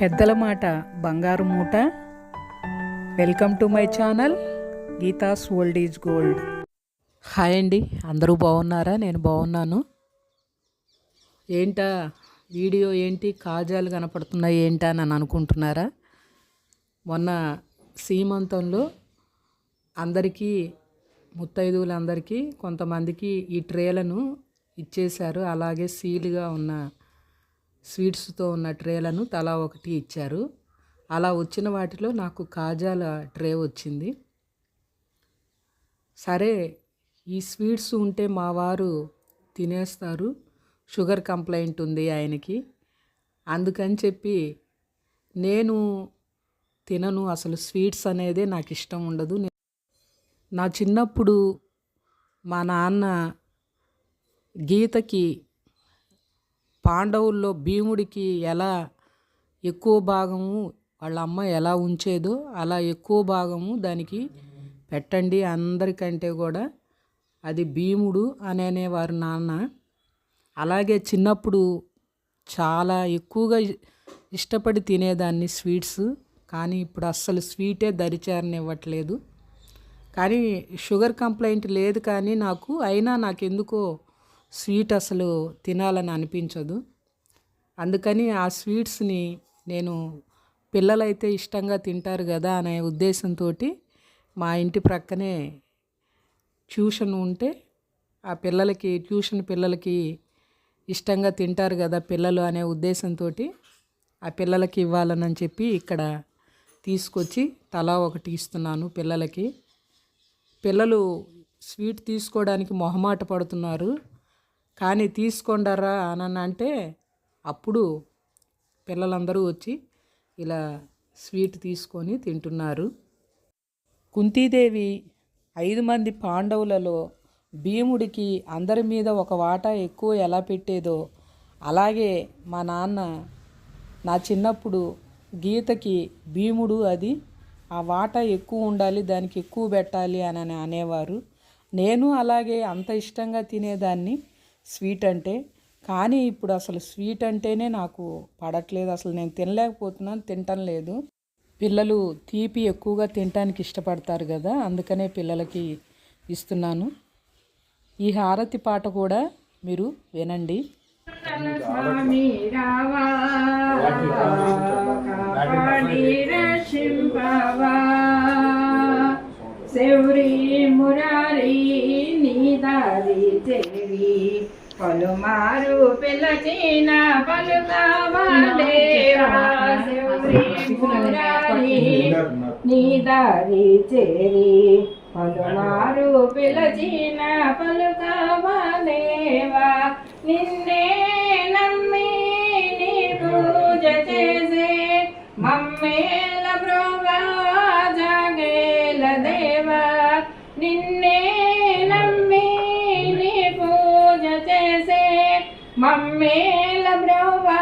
పెద్దల మాట బంగారు మూట. Welcome to my channel Geetha's old is gold hi అండి అందరూ బాగున్నారా? నేను బాగున్నాను. ఏంటా వీడియో ఏంటి? కాజాలు కనపడుతున్నాయి ఏంటా అని అనుకుంటున్నారా? మొన్న సీమంతంలో అందరికీ ముత్తైదువులందరికీ కొంతమందికి ఈ ట్రేలను ఇచ్చేశారు. అలాగే సీలుగా ఉన్న స్వీట్స్తో ఉన్న ట్రేలను తలా ఒకటి ఇచ్చారు. అలా వచ్చిన వాటిలో నాకు కాజాల ట్రే వచ్చింది. సరే ఈ స్వీట్స్ ఉంటే మా వారు తినేస్తారు. షుగర్ కంప్లైంట్ ఉంది ఆయనకి. అందుకని చెప్పి నేను తినను అసలు స్వీట్స్ అనేదే నాకు ఇష్టం ఉండదు. నా చిన్నప్పుడు మా నాన్న గీతకి పాండవుల్లో భీముడికి ఎలా ఎక్కువ భాగము వాళ్ళ అమ్మ ఎలా ఉంచేదో అలా ఎక్కువ భాగము దానికి పెట్టండి అందరికంటే కూడా అది భీముడు అని అనేవారు నాన్న. అలాగే చిన్నప్పుడు చాలా ఎక్కువగా ఇష్టపడి తినేదాన్ని స్వీట్స్ కానీ ఇప్పుడు అస్సలు స్వీటే దరిచేరనివ్వట్లేదు. కానీ షుగర్ కంప్లైంట్ లేదు కానీ నాకు అయినా నాకు ఎందుకో స్వీట్ అసలు తినాలని అనిపించదు. అందుకని ఆ స్వీట్స్ని నేను పిల్లలైతే ఇష్టంగా తింటారు కదా అనే ఉద్దేశంతో మా ఇంటి ప్రక్కనే ట్యూషన్ ఉంటే ఆ పిల్లలకి ట్యూషన్ పిల్లలకి ఇష్టంగా తింటారు కదా పిల్లలు అనే ఉద్దేశంతో ఆ పిల్లలకి ఇవ్వాలని చెప్పి ఇక్కడ తీసుకొచ్చి తలా ఒకటి ఇస్తున్నాను పిల్లలకి. పిల్లలు స్వీట్ తీసుకోవడానికి మొహమాట పడుతున్నారు. కానీ తీసుకోండరా అని అంటే అప్పుడు పిల్లలందరూ వచ్చి ఇలా స్వీట్ తీసుకొని తింటున్నారు. కుంతీదేవి ఐదు మంది పాండవులలో భీముడికి అందరి మీద ఒక వాటా ఎక్కువ ఎలా పెట్టేదో అలాగే మా నాన్న నా చిన్నప్పుడు గీతకి భీముడు అది ఆ వాటా ఎక్కువ ఉండాలి దానికి ఎక్కువ పెట్టాలి అని అని అనేవారు. నేను అలాగే అంత ఇష్టంగా తినేదాన్ని స్వీట్ అంటే. కానీ ఇప్పుడు అసలు స్వీట్ అంటేనే నాకు పడట్లేదు. అసలు నేను తినలేకపోతున్నాను తింటం లేదు. పిల్లలు తీపి ఎక్కువగా తినటానికి ఇష్టపడతారు కదా అందుకనే పిల్లలకి ఇస్తున్నాను. ఈ హారతి పాట కూడా మీరు వినండి. స్వామి మురారీ నీ దారి చెవి పలుమారు పిలచిన పలుకావా దేవా శౌరి నీ దారి చేరి పలుమారు పిలచిన పలుకవలేవా నిన్నే నమ్మి నీ పూజ చేసే మమ్మేల బ్రోగా జాగేల దేవా. నిన్నే మమ్మేల బ్రోగా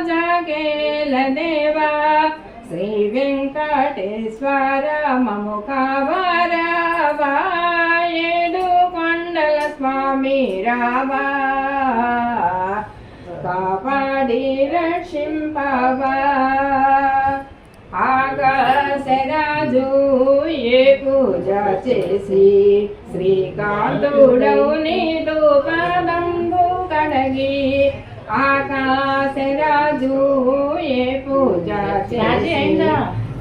జాగేల దేవా? శ్రీ వెంకటేశ్వర మము కావరావా కొండల స్వామి రావా? కాపాడి రక్షింపవా? ఆకాశరాజు ఏ పూజ చేసి శ్రీకాంతుడవు నీదు పదంబు కడగి ఆకాశరాజు ఏ పూజ చేసి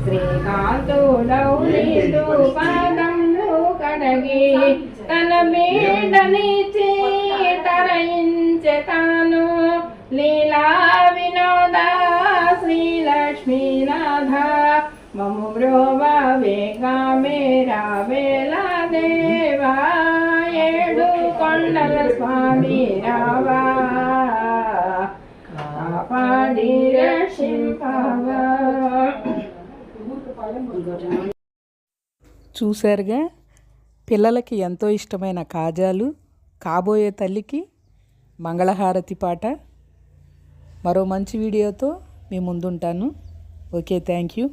శ్రీకాంతుడవు నీదు పదంబు కడగి తన మీదనిచి తరయించె తాను లీలా వినోద శ్రీలక్ష్మీనాథ మము బ్రోవ వేగా మేరా వేళ దేవా ఏడు కొండల స్వామి రావా కాపాడి చూశారుగా పిల్లలకి ఎంతో ఇష్టమైన కాజాలు కాబోయే తల్లికి మంగళహారతి పాట. మరో మంచి వీడియోతో మీ ముందుంటాను. Okay thank you.